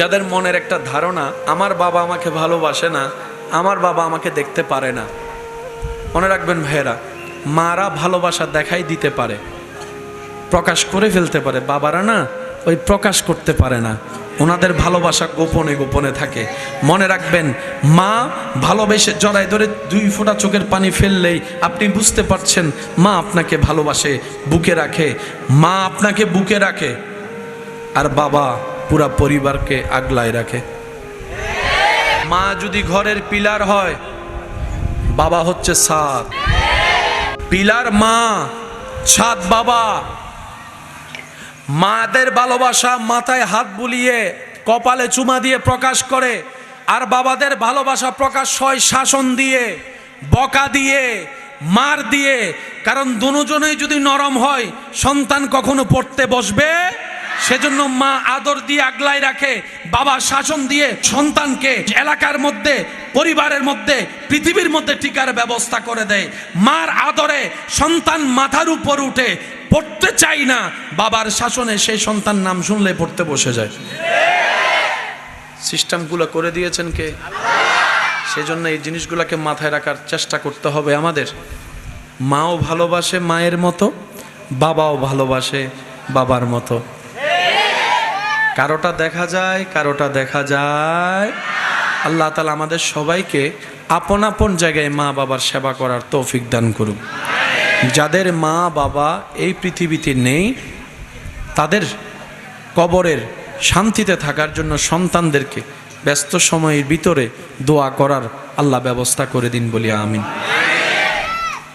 যাদের মনের একটা ধারণা, আমার বাবা আমাকে ভালোবাসে না, আমার বাবা আমাকে দেখতে পারে না। মনে রাখবেন ভাইয়েরা, মারা ভালোবাসা দেখাই দিতে পারে, প্রকাশ করে ফেলতে পারে। বাবারা না, ওই প্রকাশ করতে পারে না। ওনাদের ভালোবাসা গোপনে গোপনে থাকে। মনে রাখবেন, মা ভালোবেসে জড়াই ধরে দুই ফোঁটা চোখের পানি ফেললেই আপনি বুঝতে পারছেন, মা আপনাকে ভালোবাসে, বুকে রাখে। মা আপনাকে বুকে রাখে। আর বাবা পুরা পরিবারকে আগলায় রাখে। মা যদি ঘরের পিলার হয়, বাবা হচ্ছে সাদ পিলার মা ছাদ বাবা। মাদের ভালোবাসা মাথায় হাত বুলিয়ে, কপালে চুমা দিয়ে প্রকাশ করে, আর বাবাদের ভালোবাসা প্রকাশ হয় শাসন দিয়ে, বকা দিয়ে, মার দিয়ে। কারণ দুজনেই যদি নরম হয়, সন্তান কখনো পড়তে বসবে? সেজন্য মা আদর দিয়ে আগলায় রাখে, বাবা শাসন দিয়ে সন্তানকে এলাকার মধ্যে, পরিবারের মধ্যে, পৃথিবীর মধ্যে টিকার ব্যবস্থা করে দেয়। মার আদরে সন্তান মাথার উপর উঠে, পড়তে চাই না, বাবার শাসনে সেই সন্তান নাম শুনলে পড়তে বসে যায়। সিস্টেমগুলো করে দিয়েছেন কে? সেজন্য এই জিনিসগুলোকে মাথায় রাখার চেষ্টা করতে হবে আমাদের। মাও ভালোবাসে মায়ের মতো, বাবাও ভালোবাসে বাবার মতো। কারোটা দেখা যায়, কারোটা দেখা যায়। আল্লাহ তালা আমাদের সবাইকে আপন আপন জায়গায় মা বাবার সেবা করার তৌফিক দান করুক। যাদের মা বাবা এই পৃথিবীতে নেই, তাদের কবরের শান্তিতে থাকার জন্য সন্তানদেরকে ব্যস্ত সময়ের ভিতরে দোয়া করার আল্লাহ ব্যবস্থা করে দিন বলি, আমিন।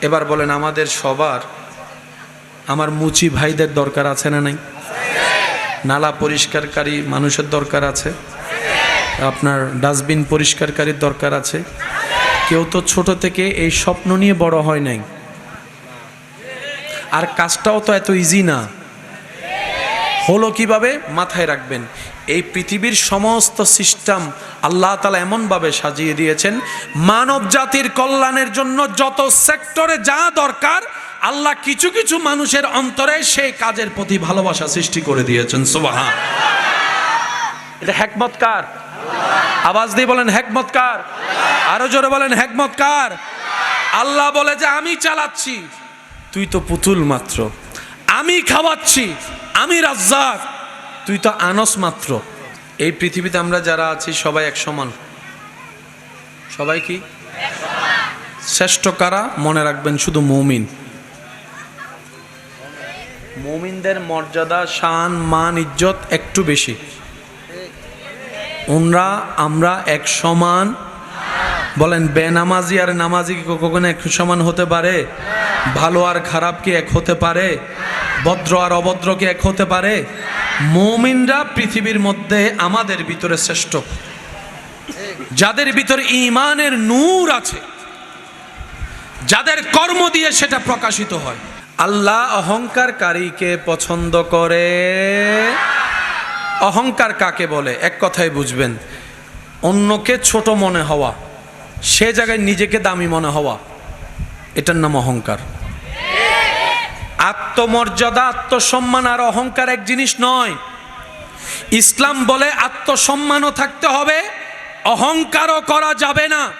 এবার বলেন, আমাদের সবার, আমার মুচি ভাইদের দরকার আছে না নাই? নালা পরিষ্কারকারী মানুষের দরকার আছে। আপনার ডাস্টবিন পরিষ্কারকারীর দরকার আছে। কেউ তো ছোট থেকে এই স্বপ্ন নিয়ে বড় হয় নাই। আর কাজটাও তো এত ইজি না। হলো কীভাবে? মাথায় রাখবেন, এই পৃথিবীর সমস্ত সিস্টেম আল্লাহ তালা এমনভাবে সাজিয়ে দিয়েছেন মানব জাতির কল্যাণের জন্য যত সেক্টরে যা দরকার আল্লাহ কিছু কিছু মানুষের অন্তরে সেই কাজের প্রতি ভালোবাসা সৃষ্টি করে দিয়েছেন সুবাহা এটা হ্যাকমতকার আওয়াজ দিয়ে বলেন হ্যাকমতকার আরও জোরে বলেন হ্যাকমতকার আল্লাহ বলে যে আমি চালাচ্ছি। তুই তো পুতুল মাত্র। আমি খাওয়াচ্ছি। আমি রাজ্জাক। তুই তো আনস মাত্র। এই পৃথিবীতে আমরা যারা আছি সবাই এক সমান। সবাই কি? শ্রেষ্ঠ কারা? মনে রাখবেন শুধু মৌমিন। মৌমিনদের মর্যাদা, শান, মান, ইজ্জত একটু বেশি। ওনরা আমরা এক সমান। বলেন, বেনামাজি আর নামাজি কি কখনো এক সমান হতে পারে? ভালো আর খারাপ কি এক হতে পারে? ভদ্র আর অভদ্র কি এক হতে পারে? মৌমিনরা পৃথিবীর মধ্যে আমাদের ভিতরে শ্রেষ্ঠ। যাদের ভিতরে ইমানের নূর আছে, যাদের কর্ম দিয়ে সেটা প্রকাশিত হয়। আল্লাহ অহংকারকারীকে পছন্দ করে। অহংকার কাকে বলে? এক কথায় বুঝবেন। অন্যকে ছোট মনে হওয়া, সে জায়গায় নিজেকে দামি মনে হওয়া, এটার নাম অহংকার। আত্মমর্যাদা, আত্মসম্মান আর অহংকার এক জিনিস নয়। ইসলাম বলে আত্মসম্মানও থাকতে হবে, অহংকারও করা যাবে না।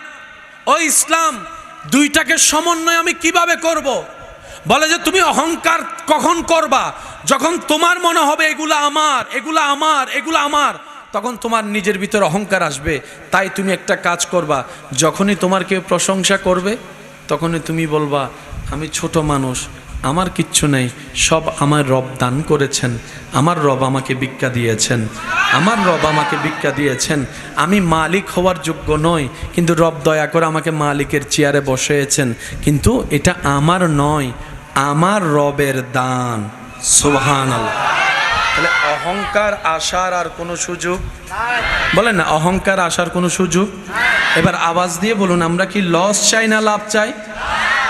ও ইসলাম, দুইটাকে সমন্বয় আমি কীভাবে করব। বলে যে তুমি অহংকার কখন করবা? যখন তোমার মনে হবে এগুলা আমার এগুলা আমার এগুলা আমার, তখন তোমার নিজের ভিতর অহংকার আসবে। তাই তুমি একটা কাজ করবা, যখনই তোমার কেউ প্রশংসা করবে, তখনই তুমি বলবা, আমি ছোট মানুষ, আমার কিচ্ছু নেই, সব আমার রব দান করেছেন, আমার রব আমাকে ভিক্ষা দিয়েছেন, আমার রব আমাকে ভিক্ষা দিয়েছেন, আমি মালিক হওয়ার যোগ্য নই, কিন্তু রব দয়া করে আমাকে মালিকের চেয়ারে বসেছেন কিন্তু এটা আমার নয় আমার রবের দান সুবহান তাহলে অহংকার আসার আর কোনো সুযোগ? বলেন না, অহংকার আসার কোনো সুযোগ? এবার আওয়াজ দিয়ে বলুন, আমরা কি লস চাই না লাভ চাই?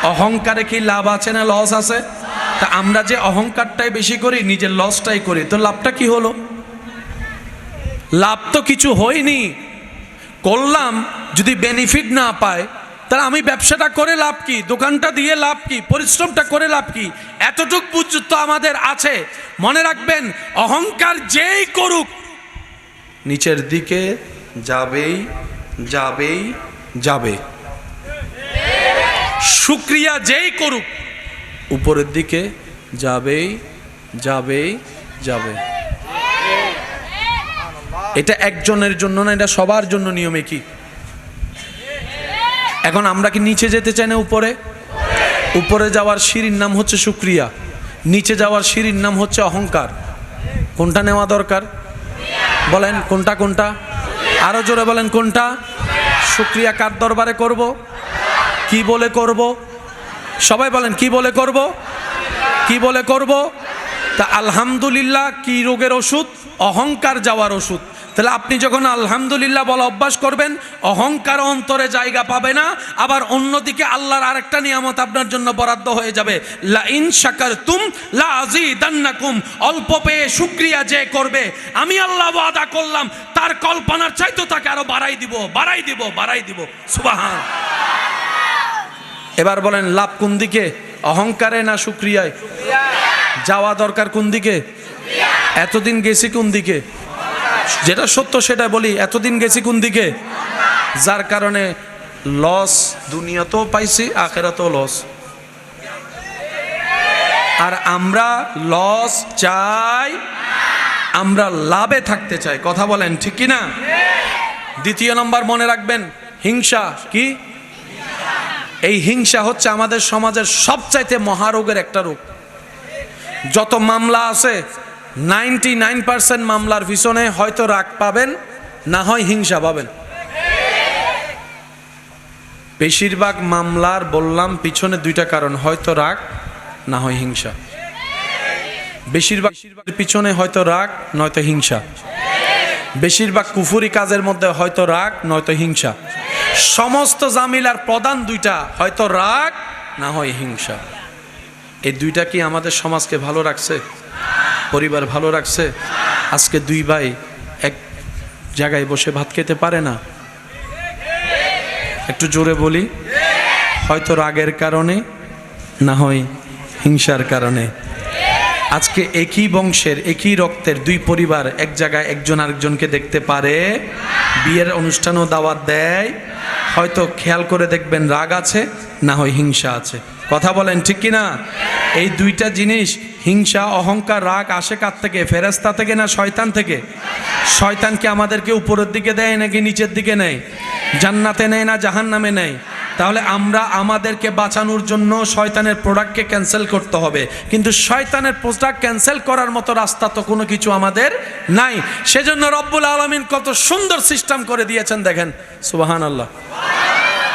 অহংকারে কি লাভ আছে না লস আছে? তা আমরা যে অহংকারটাই বেশি করি, নিজের লসটাই করি, তো লাভটা কি হলো? লাভ তো কিছু হয়নি। করলাম, যদি বেনিফিট না পায় তাহলে আমি ব্যবসাটা করে লাভ কি? দোকানটা দিয়ে লাভ কি? পরিশ্রমটা করে লাভ কি? এতটুক বুঝ তো আমাদের আছে। মনে রাখবেন, অহংকার যেই করুক, নিচের দিকে যাবেই যাবেই, যাবে। শুক্রিয়া যেই করুক, উপরের দিকে যাবেই যাবেই, যাবে। এটা একজনের জন্য না, এটা সবার জন্য নিয়মে কি? এখন আমরা কি নিচে যেতে চাই না উপরে? উপরে যাওয়ার সিঁড়ির নাম হচ্ছে শুক্রিয়া নিচে যাওয়ার সিঁড়ির নাম হচ্ছে অহংকার। কোনটা নেওয়া দরকার? বলেন, কোনটা কোনটা? আরও জোরে বলেন, কোনটা? শুক্রিয়া কার দরবারে করব? কি বলে করব? সবাই বলেন, কি বলে করব? কি বলে করব? তা আলহামদুলিল্লাহ, কি রোগের ওষুধ? অহংকার যাওয়ার ওষুধ। তাহলে আপনি যখন আলহামদুলিল্লাহ বলা অভ্যাস করবেন, অহংকার অন্তরে জায়গা পাবে না, আবার অন্যদিকে আল্লাহর আরেকটা নিয়ামত আপনার জন্য বরাদ্দ হয়ে যাবে। লা ইন শাকারতুম লা আজিদান্নাকুম অল্প পেয়ে শুকরিয়া যে করবে, আমি আল্লাহ ওয়াদা করলাম, তার কল্পনার চাইতো তাকে আরও বাড়াই দিব বাড়াই দিব বাড়াই দিব। সুবাহান। এবার বলেন, লাভ কোন দিকে? অহংকারে না শুক্রিয়ায়? যাওয়া দরকার কোন দিকে? এতদিন গেছি কোন দিকে? যেটা সত্য সেটা বলি, এতদিন গেছি কোন দিকে? যার কারণে লস দুনিয়াতেও পাইছি, আখেরাতেও লস আর আমরা লস চাই, আমরা লাভে থাকতে চাই, কথা বলেন ঠিক কি না? দ্বিতীয় নম্বর মনে রাখবেন, হিংসা কি? এই হিংসা হচ্ছে আমাদের সমাজের সবচাইতে মহারোগের একটা রোগ। যত মামলা আছে নাইনটি নাইন পার্সেন্ট মামলার পিছনে হয়তো রাগ পাবেন, না হয় হিংসা পাবেন। বেশিরভাগ মামলার বললাম, পিছনে দুইটা কারণ, হয়তো রাগ, না হয় হিংসা। বেশিরভাগ পিছনে হয়তো রাগ, নয়তো হিংসা। বেশিরভাগ কুফুরি কাজের মধ্যে হয়তো রাগ, নয়তো হিংসা। সমস্ত জামিলার প্রধান দুইটা, হয়তো রাগ, না হয় হিংসা। এই দুইটা কি আমাদের সমাজকে ভালো রাখছে? পরিবার ভালো রাখছে। আজকে দুই ভাই এক জায়গায় বসে ভাত খেতে পারে না। একটু জোরে বলি। হয়তো রাগের কারণে, না হয় হিংসার কারণে। আজকে একই বংশের, একই রক্তের দুই পরিবার এক জায়গায় একজন আরেকজনকে দেখতে পারে। বিয়ের অনুষ্ঠানও দাওয়াত দেয়। হয়তো খেয়াল করে দেখবেন রাগ আছে, না হয় হিংসা আছে। কথা বলেন ঠিক কি না এই দুইটা জিনিস হিংসা, অহংকার, রাগ আসে কার থেকে ফেরেস্তা থেকে না শয়তান থেকে? শয়তানকে আমাদেরকে উপরের দিকে দেয় নাকি নিচের দিকে নেয়? জান্নাতে নেয় না জাহান নামে নেয়? তাহলে আমরা আমাদেরকে বাঁচানোর জন্য শয়তানের প্রোডাক্টকে ক্যান্সেল করতে হবে। কিন্তু শয়তানের প্রোডাক্ট ক্যান্সেল করার মতো রাস্তা তো কোনো কিছু আমাদের নাই। সেজন্য রব্বুল আলমিন কত সুন্দর সিস্টেম করে দিয়েছেন, দেখেন। সুবাহান আল্লাহ